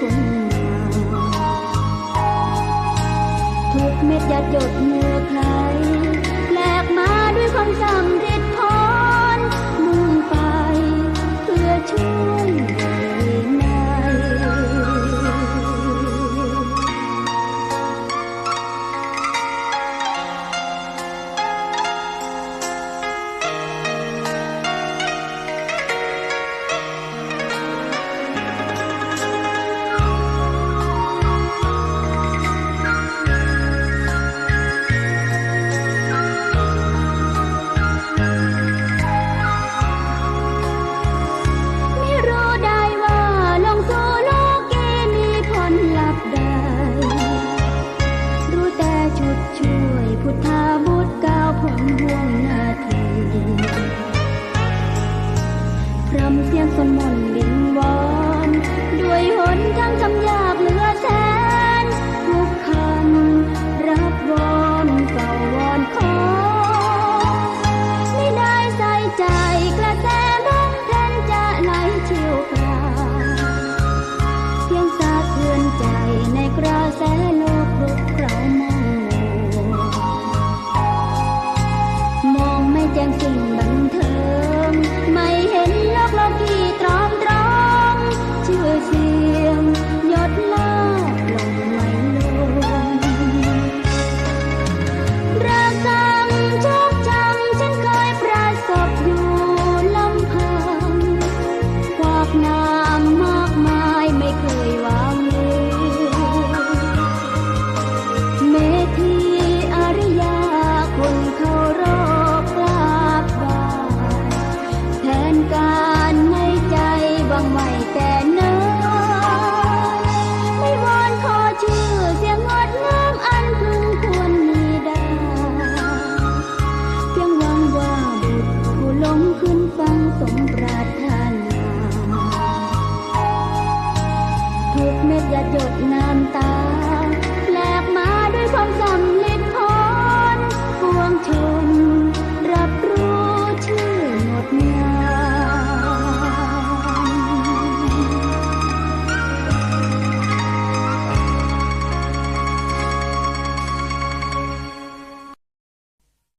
ทุกเม็ดยาดหยดเหงื่อใครแลกมาด้วยความจำเร็จ เสียงสนมนดินวอนด้วยหนทางคำยา อย่าหยดน้ำตา